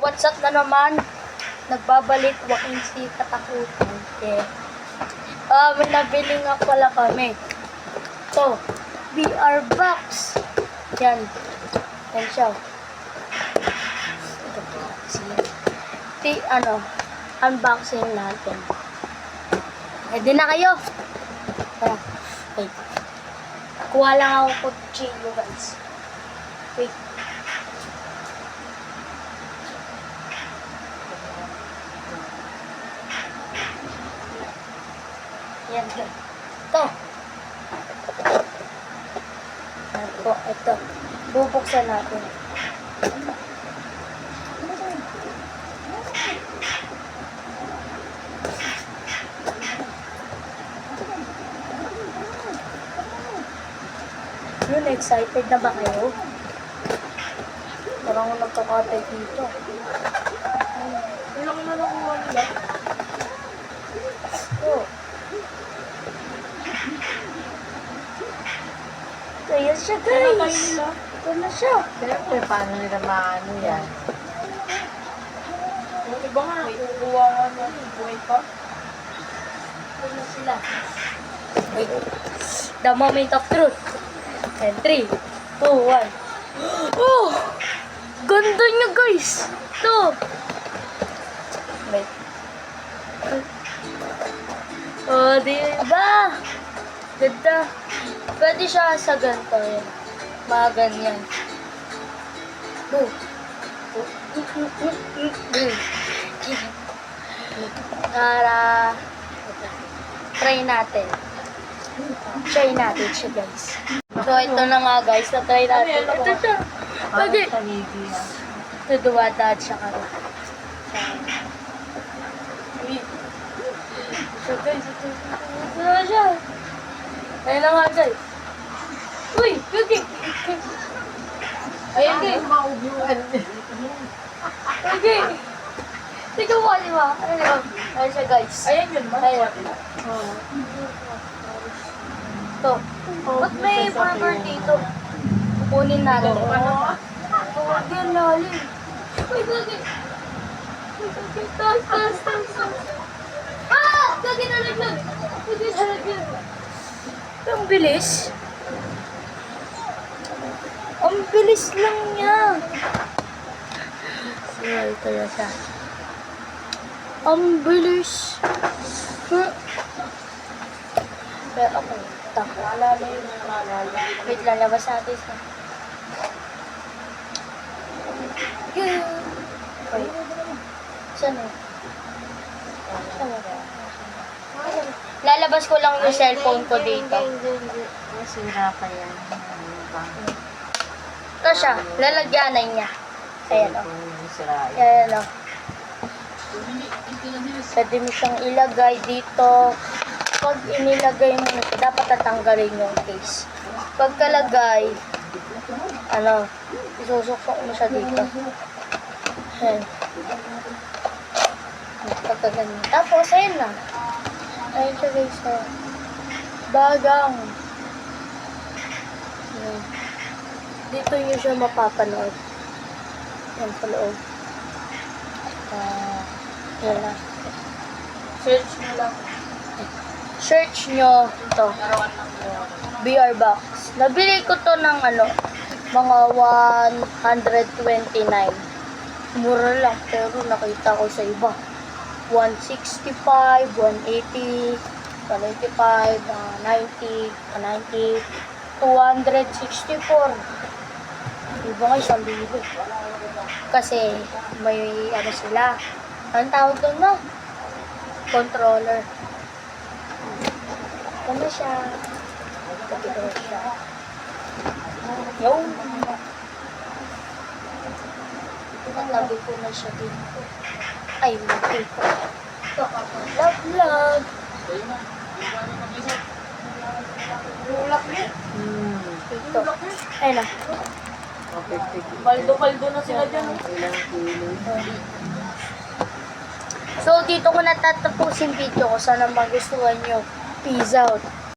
what's up na naman? Nagbabalik walking si katakutan. Yeah. Ah, may nabili nga pala kami. To, VR box. Yan. Yan siya. Ti, ano, unboxing natin. Ready na kayo? Tara. Wait. Kuha lang ako kutsilyo, guys. Wait. Yan. Ito. Yan po. Ito. Bubuksan natin. Yun, excited na ba kayo? Parang nagkakatay dito. Ilang na nakuha nila? Oh. Kaya siya Kailan kayo guys. Ito na siya. Siyempre, paano nila maano yan? Yung iba nga, kukuha nga na buhay pa. Ito na sila. Wait. The moment of truth. And 3, 2, 1. Oh! Ganda niya guys. Ito. Wait. Oh, di ba? Ganda. Pwede siya sa ganito. Yan. Mga ganyan. Oh. Para try natin. Try natin siya guys. So ito na nga guys, na-try natin. Ito siya. Okay. Ito duwadad siya ka. So guys, ito, ito na siya. Ayun na nga guys. Uy, okay. Ayun guys. maubuan. Okay. Tingnan mo, di ba? Ayun, ayun siya guys. Ayan yun, man. Ayun. Oo. Ito. Ba't may burger dito? Kukunin natin. Ano? Oh, yan lalim. Uy, gagi. Uy, gagi. Taas, taas, taas, taas. Ah! Gagi, nalaglag. Gagi, nalaglag. Ang bilis. Ang bilis lang niya. So, ito na siya. Ang bilis. Pero ako, tako. Naalala yun, naalala. Wait, lalabas natin sa... Yeah. Wait. Saan? Lalabas ko lang yung cellphone ko dito. Masira pa yan. Ito siya. Lalagyanan niya. Ayan o. Yan. Ayan o. Pwede mo siyang ilagay dito. Pag inilagay mo na ito, dapat tatanggalin yung case. Pagkalagay, ano, isusukok mo siya dito. Ayan. Pagkaganyan. Tapos, ayun na. Ayun siya guys. Oh. Bagang. Ayan. Dito nyo siya mapapanood. Yan sa loob. Ah, yan na. Search mo lang. Search nyo ito. BR box. Nabili ko to ng ano, mga 129. Mura lang, pero nakita ko sa iba. 165, 180, 185, ah, 90, ah, 90, 264. Iba nga isang libo. Kasi may ano sila. Anong tawag doon no? Controller. Na siya. Ito na siya. Yung. Natabi ko na siya dito. Ay, hindi ko. Love, love. Ulak niya. Hmm. Ito. Ayun na. Baldo-baldo na sila dyan. oh. So, dito ko natatapusin video ko. Sana magustuhan nyo. Peace out.